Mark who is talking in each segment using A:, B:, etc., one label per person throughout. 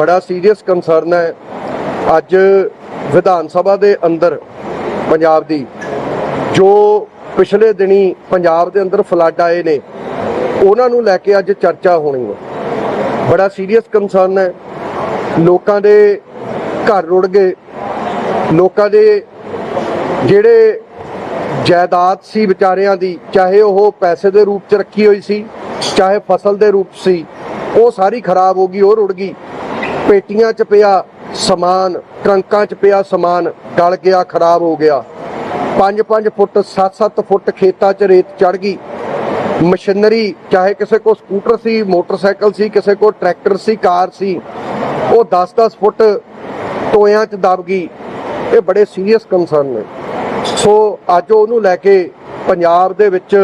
A: ਬੜਾ serious concern ਹੈ। ਅੱਜ ਵਿਧਾਨ ਸਭਾ ਦੇ ਅੰਦਰ ਪੰਜਾਬ ਦੀ, ਜੋ ਪਿਛਲੇ ਦਿਨੀ ਪੰਜਾਬ ਦੇ ਅੰਦਰ ਫਲੱਡ ਆਏ ਨੇ, ਉਹਨਾਂ ਨੂੰ ਲੈ ਕੇ ਅੱਜ ਚਰਚਾ ਹੋਣੀ ਹੈ। ਬੜਾ ਸੀਰੀਅਸ ਕੰਸਰਨ ਹੈ। ਲੋਕਾਂ ਦੇ ਘਰ ਰੁੜ ਗਏ। ਲੋਕਾਂ ਦੇ ਜਿਹੜੇ ਜਾਇਦਾਦ ਸੀ ਵਿਚਾਰਿਆਂ ਦੀ, ਚਾਹੇ ਉਹ ਪੈਸੇ ਦੇ ਰੂਪ ਚ ਰੱਖੀ ਹੋਈ ਸੀ, ਚਾਹੇ ਫਸਲ ਦੇ ਰੂਪ ਸੀ, ਉਹ ਸਾਰੀ ਖਰਾਬ ਹੋ ਗਈ, ਉਹ ਰੁੜ ਗਈ। ਪੇਟੀਆਂ 'ਚ ਪਿਆ ਸਮਾਨ, ਟਰੰਕਾਂ 'ਚ ਪਿਆ ਸਮਾਨ ਗਲ ਗਿਆ, ਖਰਾਬ ਹੋ ਗਿਆ। 5-5 ਫੁੱਟ 7-7 ਫੁੱਟ ਖੇਤਾਂ 'ਚ ਰੇਤ ਚੜ ਗਈ। ਮਸ਼ੀਨਰੀ, ਚਾਹੇ ਕਿਸੇ ਕੋ ਸਕੂਟਰ ਸੀ, ਮੋਟਰਸਾਈਕਲ ਸੀ, ਕਿਸੇ ਕੋ ਟਰੈਕਟਰ ਸੀ, ਕਾਰ ਸੀ, ਉਹ 10-10 ਫੁੱਟ ਟੋਇਆਂ 'ਚ ਦਬ ਗਈ। ਇਹ ਬੜੇ ਸੀਰੀਅਸ ਕੰਸਰਨ ਨੇ। ਸੋ ਅੱਜ ਉਹਨੂੰ ਲੈ ਕੇ ਪੰਜਾਬ ਦੇ ਵਿੱਚ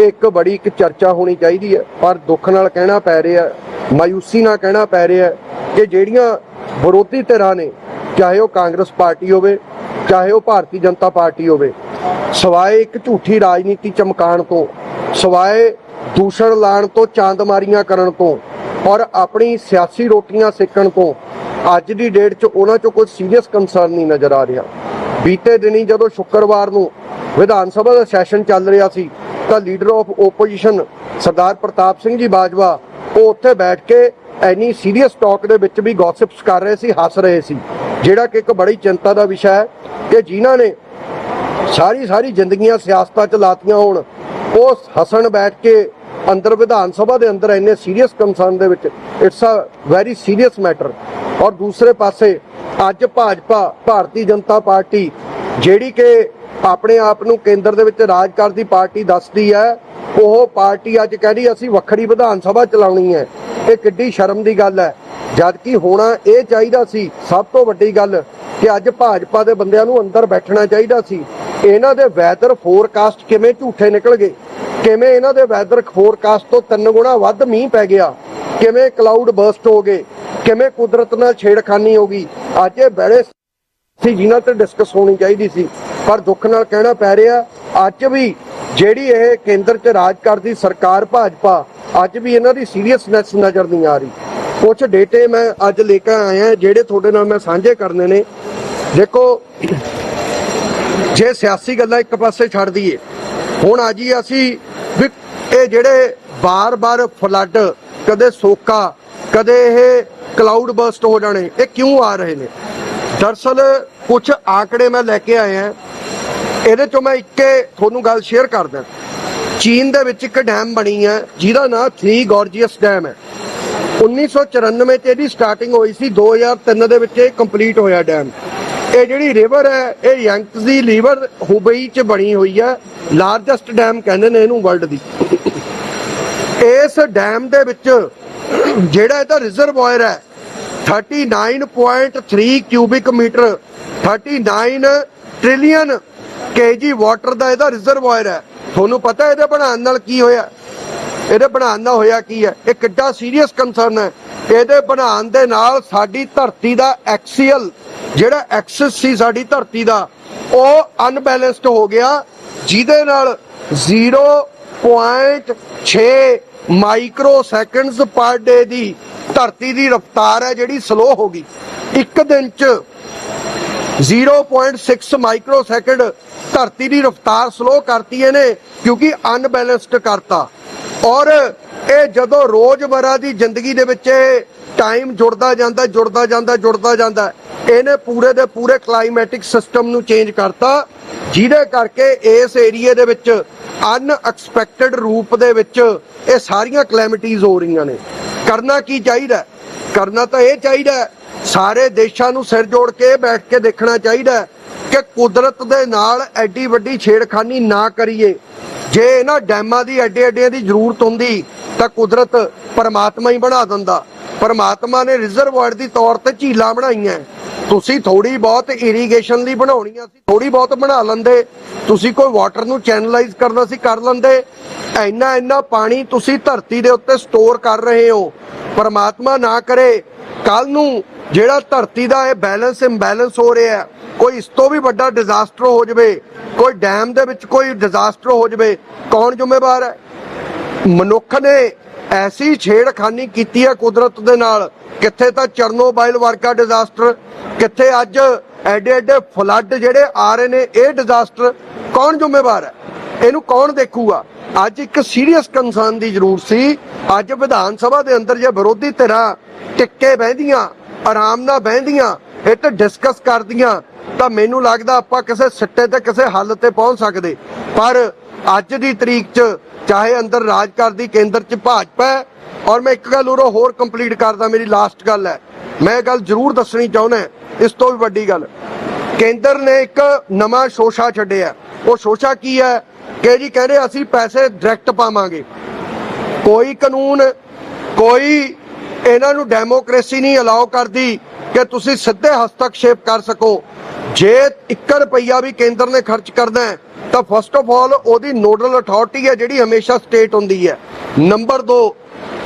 A: ਇੱਕ ਬੜੀ ਇੱਕ ਚਰਚਾ ਹੋਣੀ ਚਾਹੀਦੀ ਹੈ, ਪਰ ਦੁੱਖ ਨਾਲ ਕਹਿਣਾ ਪੈ ਰਿਹਾ, ਮਾਯੂਸੀ ਨਾਲ ਕਹਿਣਾ ਪੈ ਰਿਹਾ ਕਿ ਜਿਹੜੀਆਂ ਵਿਰੋਧੀ ਧਿਰਾਂ ਨੇ, ਚਾਹੇ ਉਹ ਕਾਂਗਰਸ ਪਾਰਟੀ ਹੋਵੇ, ਚਾਹੇ ਉਹ ਭਾਰਤੀ ਜਨਤਾ ਪਾਰਟੀ ਹੋਵੇ, ਸਵਾਏ ਇੱਕ ਝੂਠੀ ਰਾਜਨੀਤੀ ਚਮਕਾਣ ਤੋਂ, ਸਵਾਏ ਦੂਸ਼ਣ ਲਾਣ ਤੋਂ ਚਾਂਦਮਾਰੀਆਂ ਕਰਨ ਤੋਂ, ਔਰ ਆਪਣੀ ਸਿਆਸੀ ਰੋਟੀਆਂ ਸੇਕਣ ਤੋਂ, ਅੱਜ ਦੀ ਡੇਟ 'ਚ ਉਹਨਾਂ 'ਚੋਂ ਕੋਈ ਸੀਰੀਅਸ ਕੰਸਰਨ ਨਹੀਂ ਨਜ਼ਰ ਆ ਰਿਹਾ। ਬੀਤੇ ਦਿਨੀ ਜਦੋਂ ਸ਼ੁੱਕਰਵਾਰ ਨੂੰ ਵਿਧਾਨ ਸਭਾ ਦਾ ਸੈਸ਼ਨ ਚੱਲ ਰਿਹਾ ਸੀ, ਤਾਂ leader of opposition Sardar Pratap Singh ji Bajwa ਉਹ ਉੱਥੇ ਬੈਠ ਕੇ ਐਨੀ ਸੀਰੀਅਸ ਟਾਕ ਦੇ ਵਿੱਚ ਵੀ ਗੌਸਿਪਸ ਕਰ ਰਹੇ ਸੀ, ਹੱਸ ਰਹੇ ਸੀ। ਜਿਹੜਾ ਕਿ ਇੱਕ ਬੜੀ ਚਿੰਤਾ ਦਾ ਵਿਸ਼ਾ ਹੈ ਕਿ ਜਿਨ੍ਹਾਂ ਨੇ ਸਾਰੀ ਸਾਰੀ ਜ਼ਿੰਦਗੀਆਂ ਸਿਆਸਤਾਂ 'ਚ ਲਾਤੀਆਂ ਹੋਣ ਉਹ ਹਸਣ ਬੈਠ ਕੇ ਅੰਦਰ ਵਿਧਾਨ ਸਭਾ ਦੇ ਅੰਦਰ ਇੰਨੇ ਸੀਰੀਅਸ ਕੰਸਰਨ ਦੇ ਵਿੱਚ it's a very serious matter ਔਰ ਦੂਸਰੇ ਪਾਸੇ ਅੱਜ ਭਾਜਪਾ, ਭਾਰਤੀ ਜਨਤਾ ਪਾਰਟੀ, ਜਿਹੜੀ ਕਿ ਆਪਣੇ ਆਪ ਨੂੰ ਕੇਂਦਰ ਦੇ ਵਿੱਚ ਰਾਜ ਕਰਦੀ ਪਾਰਟੀ ਦੱਸਦੀ ਹੈ, ਉਹ ਪਾਰਟੀ ਅੱਜ ਕਹਿ ਰਹੀ ਅਸੀਂ ਵੱਖਰੀ ਵਿਧਾਨ ਸਭਾ ਚਲਾਉਣੀ ਹੈ। ਇਹ ਕਿੱਡੀ ਸ਼ਰਮ ਦੀ ਗੱਲ ਹੈ। ਜਦ ਕਿ ਹੋਣਾ ਇਹ ਚਾਹੀਦਾ ਸੀ, ਸਭ ਤੋਂ ਵੱਡੀ ਗੱਲ ਕਿ ਅੱਜ ਭਾਜਪਾ ਦੇ ਬੰਦਿਆਂ ਨੂੰ ਅੰਦਰ ਬੈਠਣਾ ਚਾਹੀਦਾ ਸੀ। ਇਹਨਾਂ ਦੇ ਵੈਦਰ ਫੋਰਕਾਸਟ ਕਿਵੇਂ ਝੂਠੇ ਨਿਕਲ ਗਏ? ਕਿਵੇਂ ਇਹਨਾਂ ਦੇ ਵੈਦਰ ਫੋਰਕਾਸਟ ਤੋਂ ਤਿੰਨ ਗੁਣਾ ਵੱਧ ਮੀਂਹ ਪੈ ਗਿਆ? ਕਿਵੇਂ ਕਲਾਊਡ ਬਰਸਟ ਹੋ ਗਏ? ਕਿਵੇਂ ਕੁਦਰਤ ਨਾਲ ਛੇੜਖਾਨੀ ਹੋ ਗਈ? ਅੱਜ ਇਹ ਬੜੇ ਸੀ ਜਿਨ੍ਹਾਂ ਤੇ ਡਿਸਕਸ ਹੋਣੀ ਚਾਹੀਦੀ ਸੀ। ਪਰ ਦੁੱਖ ਨਾਲ ਕਹਿਣਾ ਪੈ ਰਿਹਾ, ਅੱਜ ਵੀ ਜਿਹੜੀ ਇਹ ਕੇਂਦਰ 'ਚ ਰਾਜ ਕਰਦੀ ਸਰਕਾਰ ਭਾਜਪਾ, ਅੱਜ ਵੀ ਇਹਨਾਂ ਦੀ ਸੀਰੀਅਸਨੈਸ ਨਜ਼ਰ ਨਹੀਂ ਆ ਰਹੀ। ਕੁਝ ਡੇਟੇ ਮੈਂ ਅੱਜ ਲੈ ਕੇ ਆਇਆ, ਜਿਹੜੇ ਤੁਹਾਡੇ ਨਾਲ ਮੈਂ ਸਾਂਝੇ ਕਰਨੇ ਨੇ। ਦੇਖੋ, ਜੇ ਸਿਆਸੀ ਗੱਲਾਂ ਇੱਕ ਪਾਸੇ ਛੱਡ ਦਈਏ, ਹੁਣ ਆ ਜੀ ਅਸੀਂ ਵੀ ਇਹ ਜਿਹੜੇ ਬਾਰ-ਬਾਰ ਫਲੱਡ ਕਦੇ ਸੋਕਾ, ਕਦੇ ਇਹ ਕਲਾਊਡ ਬਰਸਟ ਹੋ ਜਾਣੇ, ਇਹ ਕਿਉਂ ਆ ਰਹੇ ਨੇ? ਦਰਸਲ ਕੁਝ ਆંકੜੇ ਮੈਂ ਲੈ ਕੇ ਆਇਆ ਇਹਦੇ ਚੋਂ ਮੈਂ ਇੱਕੇ ਤੁਹਾਨੂੰ ਗੱਲ ਸ਼ੇਅਰ ਕਰਦਾ ਚੀਨ ਦੇ ਵਿੱਚ ਇੱਕ ਡੈਮ ਬਣੀ ਹੈ, ਜਿਹਦਾ ਨਾਮ 3 ਗੋਰਜੀਅਸ ਡੈਮ ਹੈ। 1994 ਚ ਇਹਦੀ ਸਟਾਰਟਿੰਗ ਹੋਈ ਸੀ 2003 ਦੇ ਵਿੱਚ ਇਹ ਕੰਪਲੀਟ ਹੋਇਆ ਡੈਮ ਇਹ ਜਿਹੜੀ ਰਿਵਰ ਹੈ, ਇਹ ਯੰਗਜ਼ੀ ਰਿਵਰ ਹੁਬਈ ਚ ਬਣੀ ਹੋਈ ਹੈ ਲਾਰਜੈਸਟ ਡੈਮ ਕਹਿੰਦੇ ਨੇ ਇਹਨੂੰ ਵਰਲਡ ਦੀ। ਇਸ ਡੈਮ ਦੇ ਵਿੱਚ ਜਿਹੜਾ ਇਹਦਾ ਰਿਜ਼ਰਵਾਇਰ ਹੈ 39.3 cubic metre 39 trillion KG water ਦਾ ਇਹਦਾ ਰਿਜ਼ਰਵਾਇਰ ਹੈ। ਤੁਹਾਨੂੰ ਪਤਾ ਇਹਦੇ ਬਣਾਉਣ ਨਾਲ ਕੀ ਹੋਇਆ? ਇਹਦੇ ਬਣਾਉਣ ਨਾਲ ਹੋਇਆ ਕੀ ਹੈ? ਇਹ ਕਿੱਡਾ ਸੀਰੀਅਸ ਕੰਸਰਨ ਹੈ। ਇਹਦੇ ਬਣਾਉਣ ਦੇ ਨਾਲ ਸਾਡੀ ਧਰਤੀ ਦਾ ਐਕਸੀਅਲ ਜਿਹੜਾ ਐਕਸਿਸ ਸੀ ਸਾਡੀ ਧਰਤੀ ਦਾ, ਉਹ ਅਨਬੈਲੈਂਸਡ ਹੋ ਗਿਆ। ਜਿਹਦੇ ਨਾਲ 0.6 ਮਾਈਕਰੋ ਸੈਕਿੰਡਸ ਪਰ ਡੇ ਦੀ ਧਰਤੀ ਦੀ ਰਫ਼ਤਾਰ ਹੈ ਜਿਹੜੀ ਸਲੋ ਹੋ ਗਈ। ਇੱਕ ਦਿਨ ਚ 0.6 ਮਾਈਕਰੋ ਸੈਕਿੰਡ ਧਰਤੀ ਦੀ ਰਫ਼ਤਾਰ ਸਲੋ ਕਰਤੀ ਇਹਨੇ, ਕਿਉਂਕਿ ਅਨਬੈਲੈਂਸਡ ਕਰਤਾ। ਔਰ ਇਹ ਜਦੋਂ ਰੋਜ਼ਮਰਾ ਦੀ ਜ਼ਿੰਦਗੀ ਦੇ ਵਿੱਚ ਟਾਈਮ ਜੁੜਦਾ ਜਾਂਦਾ ਜੁੜਦਾ ਜਾਂਦਾ ਜੁੜਦਾ ਜਾਂਦਾ, ਇਹਨੇ ਪੂਰੇ ਦੇ ਪੂਰੇ ਕਲਾਈਮੈਟਿਕ ਸਿਸਟਮ ਨੂੰ ਚੇਂਜ ਕਰਤਾ, ਜਿਹਦੇ ਕਰਕੇ ਇਸ ਏਰੀਏ ਦੇ ਵਿੱਚ ਅਨਐਕਸਪੈਕਟਡ ਰੂਪ ਦੇ ਵਿੱਚ ਇਹ ਸਾਰੀਆਂ ਕਲੈਮਿਟੀਜ਼ ਹੋ ਰਹੀਆਂ ਨੇ। ਕਰਨਾ ਕੀ ਚਾਹੀਦਾ? ਕਰਨਾ ਤਾਂ ਇਹ ਚਾਹੀਦਾ ਸਾਰੇ ਦੇਸ਼ਾਂ ਨੂੰ ਸਿਰ ਜੋੜ ਕੇ ਬੈਠ ਕੇ ਦੇਖਣਾ ਚਾਹੀਦਾ ਕਿ ਕੁਦਰਤ ਦੇ ਨਾਲ ਐਡੀ ਵੱਡੀ ਛੇੜਖਾਨੀ ਨਾ ਕਰੀਏ। ਜੇ ਇਹਨਾਂ ਡੈਮਾਂ ਦੀ ਐਡੇ ਐਡੇ ਦੀ ਜ਼ਰੂਰਤ ਹੁੰਦੀ, ਤਾਂ ਕੁਦਰਤ ਪਰਮਾਤਮਾ ਹੀ ਬਣਾ ਦਿੰਦਾ। ਪਰਮਾਤਮਾ ਨੇ ਰਿਜ਼ਰਵਾਇਰ ਦੀ ਤੌਰ ਤੇ ਝੀਲਾਂ ਬਣਾਈਆਂ। ਤੁਸੀਂ ਥੋੜੀ ਬਹੁਤ ਇਰੀਗੇਸ਼ਨ ਲਈ ਬਣਾਉਣੀਆਂ ਸੀ ਥੋੜੀ ਬਹੁਤ ਬਣਾ ਲੈਂਦੇ। ਤੁਸੀਂ ਕੋਈ ਵਾਟਰ ਨੂੰ ਚੈਨਲਾਈਜ਼ ਕਰਨਾ ਸੀ ਕਰ ਲੈਂਦੇ। ਇੰਨਾ ਇੰਨਾ ਪਾਣੀ ਤੁਸੀਂ ਧਰਤੀ ਦੇ ਉੱਤੇ ਸਟੋਰ ਕਰ ਰਹੇ ਹੋ। ਪਰਮਾਤਮਾ ਨਾ ਕਰੇ ਕੱਲ ਨੂੰ ਜਿਹੜਾ ਧਰਤੀ ਦਾ ਇਹ ਬੈਲੈਂਸ ਇੰਬੈਲੈਂਸ ਹੋ ਰਿਹਾ ਹੈ, ਕੋਈ ਇਸ ਤੋਂ ਵੀ ਵੱਡਾ ਡਿਜ਼ਾਸਟਰ ਹੋ ਜਾਵੇ ਕੋਈ ਡੈਮ ਦੇ ਵਿੱਚ ਕੋਈ ਡਿਜ਼ਾਸਟਰ ਹੋ ਜਾਵੇ ਕੌਣ ਜ਼ਿੰਮੇਵਾਰ ਹੈ? ਮਨੁੱਖ ਨੇ ਐਸੀ ਛੇੜਖਾਨੀ ਕੀਤੀ ਹੈ ਕੁਦਰਤ ਦੇ ਨਾਲ ਕਿੱਥੇ ਤਾਂ ਚਰਨੋਬਾਈਲ ਵਰਗਾ ਡਿਜ਼ਾਸਟਰ ਕਿੱਥੇ ਅੱਜ ਐਡੇ ਐਡੇ ਫਲੱਡ ਜਿਹੜੇ ਆ ਰਹੇ ਨੇ ਇਹ ਡਿਜ਼ਾਸਟਰ ਕੌਣ ਜ਼ਿੰਮੇਵਾਰ ਹੈ? ਇਹਨੂੰ ਕੌਣ ਦੇਖੂਗਾ? ਅੱਜ ਇੱਕ ਸੀਰੀਅਸ ਕੰਸਰਨ ਦੀ ਜ਼ਰੂਰ ਸੀ। ਅੱਜ ਵਿਧਾਨ ਸਭਾ ਦੇ ਅੰਦਰ ਜੇ ਵਿਰੋਧੀ ਧਿਰਾਂ ਟਿੱਕੇ ਬਹਿੰਦੀਆਂ, ਆਰਾਮ ਨਾਲ ਬਹਿੰਦੀਆਂ ਇਹ ਤੇ ਡਿਸਕਸ ਕਰਦੀਆਂ, ਤਾਂ ਮੈਨੂੰ ਲੱਗਦਾ ਆਪਾਂ ਕਿਸੇ ਸਿੱਟੇ ਤੇ ਕਿਸੇ ਹੱਲ ਤੇ ਪਹੁੰਚ ਸਕਦੇ। ਪਰ ਅੱਜ ਦੀ ਤਰੀਕ 'ਚ ਚਾਹੇ ਅੰਦਰ ਰਾਜ ਕਰਦੀ ਕੇਂਦਰ 'ਚ ਭਾਜਪਾ ਹੈ, ਔਰ ਮੈਂ ਇੱਕ ਗੱਲ ਉਰੋਂ ਹੋਰ ਕੰਪਲੀਟ ਕਰਦਾ, ਮੇਰੀ ਲਾਸਟ ਗੱਲ ਹੈ। ਮੈਂ ਇਹ ਗੱਲ ਜ਼ਰੂਰ ਦੱਸਣੀ ਚਾਹੁੰਦਾ ਇਸ ਤੋਂ ਵੀ ਵੱਡੀ ਗੱਲ। ਕੇਂਦਰ ਨੇ ਇੱਕ ਨਵਾਂ ਸ਼ੋਸ਼ਾ ਛੱਡਿਆ। ਉਹ ਸ਼ੋਸ਼ਾ ਕੀ ਹੈ? ਕਿ ਜੀ ਕਹਿੰਦੇ ਅਸੀਂ ਪੈਸੇ ਡਾਇਰੈਕਟ ਪਾਵਾਂਗੇ। ਕੋਈ ਕਾਨੂੰਨ, ਕੋਈ ਇਹਨਾਂ ਨੂੰ ਡੈਮੋਕ੍ਰੇਸੀ ਨਹੀਂ ਅਲਾਉ ਕਰਦੀ ਕਿ ਤੁਸੀਂ ਸਿੱਧੇ ਹਸਤਕਸ਼ੇਪ ਕਰ ਸਕੋ। ਜੇ 1 ਰੁਪਈਆ ਵੀ ਕੇਂਦਰ ਨੇ ਖਰਚ ਕਰਨਾ ਹੈ, ਤਾਂ ਫਸਟ ਆਫ ਆਲ ਉਹਦੀ ਨੋਡਲ ਅਥਾਰਟੀ ਹੈ ਜਿਹੜੀ ਹਮੇਸ਼ਾ ਸਟੇਟ ਹੁੰਦੀ ਹੈ। ਨੰਬਰ 2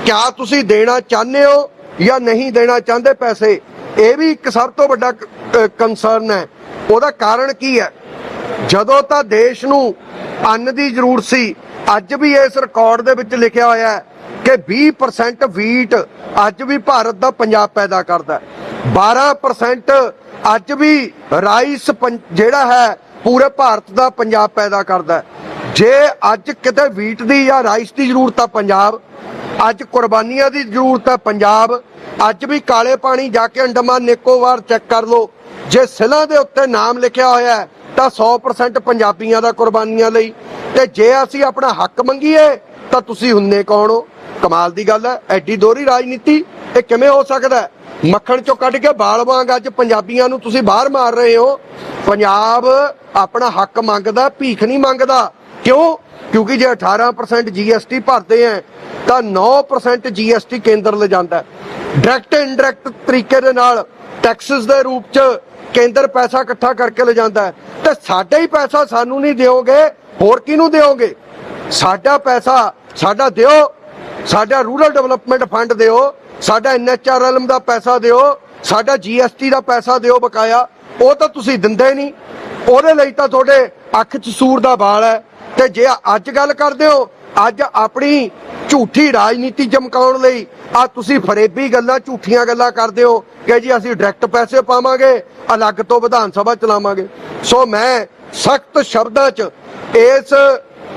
A: ਕਿਆ ਤੁਸੀਂ ਦੇਣਾ ਚਾਹੁੰਦੇ ਹੋ ਜਾਂ ਨਹੀਂ ਦੇਣਾ ਚਾਹੁੰਦੇ ਪੈਸੇ? ਇਹ ਵੀ ਇੱਕ ਸਭ ਤੋਂ ਵੱਡਾ ਕੰਸਰਨ ਹੈ। ਉਹਦਾ ਕਾਰਨ ਕੀ ਹੈ? ਜਦੋਂ ਤਾਂ ਦੇਸ਼ ਨੂੰ ਅੰਨ ਦੀ ਜ਼ਰੂਰਤ ਸੀ। ਅੱਜ ਵੀ ਇਸ ਰਿਕਾਰਡ ਦੇ ਵਿੱਚ ਲਿਖਿਆ ਹੋਇਆ ਹੈ ਕਿ 20% ਵੀਟ ਅੱਜ ਵੀ ਭਾਰਤ ਦਾ ਪੰਜਾਬ ਪੈਦਾ ਕਰਦਾ 12% ਅੱਜ ਵੀ ਰਾਈਸ ਜਿਹੜਾ ਹੈ, ਪੂਰੇ ਭਾਰਤ ਦਾ ਪੰਜਾਬ ਪੈਦਾ ਕਰਦਾ ਜੇ ਅੱਜ ਕਿਤੇ ਵੀਟ ਦੀ ਜਾਂ ਰਾਈਸ ਦੀ ਜ਼ਰੂਰਤ ਆ ਪੰਜਾਬ, ਅੱਜ ਕੁਰਬਾਨੀਆਂ ਦੀ ਜ਼ਰੂਰਤ ਹੈ ਪੰਜਾਬ, ਅੱਜ ਵੀ ਕਾਲੇ ਪਾਣੀ ਜਾ ਕੇ ਅੰਡਮਾਨ ਨਿਕੋਬਾਰ ਚੈੱਕ ਕਰ ਲਓ। ਜੇ ਸਿਲਾਂ ਦੇ ਉੱਤੇ ਨਾਮ ਲਿਖਿਆ ਹੋਇਆ ਹੈ ਤਾਂ 100% ਪੰਜਾਬੀਆਂ ਦਾ ਕੁਰਬਾਨੀਆਂ ਲਈ। ਤੇ ਜੇ ਅਸੀਂ ਆਪਣਾ ਹੱਕ ਮੰਗੀਏ, ਤਾਂ ਤੁਸੀਂ ਹੁੰਨੇ ਕੌਣ ਹੋ? ਕਮਾਲ ਦੀ ਗੱਲ ਹੈ, ਐਡੀ ਦੋਹਰੀ ਰਾਜਨੀਤੀ, ਇਹ ਕਿਵੇਂ ਹੋ ਸਕਦਾ ਮੱਖਣ ਚੋਂ ਕੱਢ ਕੇ ਬਾਲ ਵਾਂਗ ਅੱਜ ਪੰਜਾਬੀਆਂ ਨੂੰ ਤੁਸੀਂ ਬਾਹਰ ਮਾਰ ਰਹੇ ਹੋ। ਪੰਜਾਬ ਆਪਣਾ ਹੱਕ ਮੰਗਦਾ, ਭੀਖ ਨਹੀਂ ਮੰਗਦਾ। ਕਿਉਂ? ਕਿਉਂਕਿ ਜੇ 18% GST ਭਰਦੇ ਆ ਤਾਂ 9% GST ਕੇਂਦਰ ਲੈ ਜਾਂਦਾ ਡਾਇਰੈਕਟ ਇਨਡਾਇਰੈਕਟ ਤਰੀਕੇ ਦੇ ਨਾਲ ਟੈਕਸਸ ਦੇ ਰੂਪ ਚ ਕੇਂਦਰ ਪੈਸਾ ਇਕੱਠਾ ਕਰਕੇ ਲੈ ਜਾਂਦਾ ਹੈ। ਤੇ ਸਾਡਾ ਹੀ ਪੈਸਾ ਸਾਨੂੰ ਨਹੀਂ ਦਿਓਗੇ, ਹੋਰ ਕਿਹਨੂੰ ਦਿਓਗੇ? ਸਾਡਾ ਪੈਸਾ ਸਾਡਾ ਦਿਓ, ਸਾਡਾ ਰੂਰਲ ਡਿਵੈਲਪਮੈਂਟ ਫੰਡ ਦਿਓ, ਸਾਡਾ ਐਨਐਚਆਰਐਲਐਮ ਦਾ ਪੈਸਾ ਦਿਓ, ਸਾਡਾ ਜੀਐਸਟੀ ਦਾ ਪੈਸਾ ਦਿਓ ਬਕਾਇਆ, ਉਹ ਤਾਂ ਤੁਸੀਂ ਦਿੰਦੇ ਨਹੀਂ। ਉਹਦੇ ਲਈ ਤਾਂ ਤੁਹਾਡੇ ਅੱਖ 'ਚ ਸੂਰ ਦਾ ਵਾਲ ਹੈ। ਤੇ ਜੇ ਅੱਜ ਗੱਲ ਕਰਦੇ ਹੋ ਅੱਜ ਆਪਣੀ ਝੂਠੀ ਰਾਜਨੀਤੀ ਚਮਕਾਉਣ ਲਈ ਆ ਤੁਸੀਂ ਫਰੇਬੀ ਗੱਲਾਂ, ਝੂਠੀਆਂ ਗੱਲਾਂ ਕਰਦੇ ਹੋ ਕਿ ਜੀ ਅਸੀਂ ਡਾਇਰੈਕਟ ਪੈਸੇ ਪਾਵਾਂਗੇ, ਅਲੱਗ ਤੋਂ ਵਿਧਾਨ ਸਭਾ ਚਲਾਵਾਂਗੇ। ਸੋ ਮੈਂ ਸਖਤ ਸ਼ਬਦਾਂ 'ਚ ਇਸ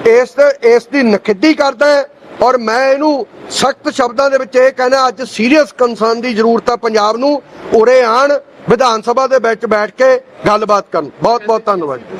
A: ਇਸ ਇਸ ਦੀ ਨਖਿੱਧੀ ਕਰਦਾ ਔਰ ਮੈਂ ਇਹਨੂੰ ਸਖਤ ਸ਼ਬਦਾਂ ਦੇ ਵਿੱਚ ਇਹ ਕਹਿਣਾ ਅੱਜ ਸੀਰੀਅਸ ਕੰਸਰਨ ਦੀ ਜ਼ਰੂਰਤ ਆ ਪੰਜਾਬ ਨੂੰ, ਉਰੇ ਆਣ ਵਿਧਾਨ ਸਭਾ ਦੇ ਵਿੱਚ ਬੈਠ ਕੇ ਗੱਲਬਾਤ ਕਰਨ। ਬਹੁਤ ਬਹੁਤ ਧੰਨਵਾਦ।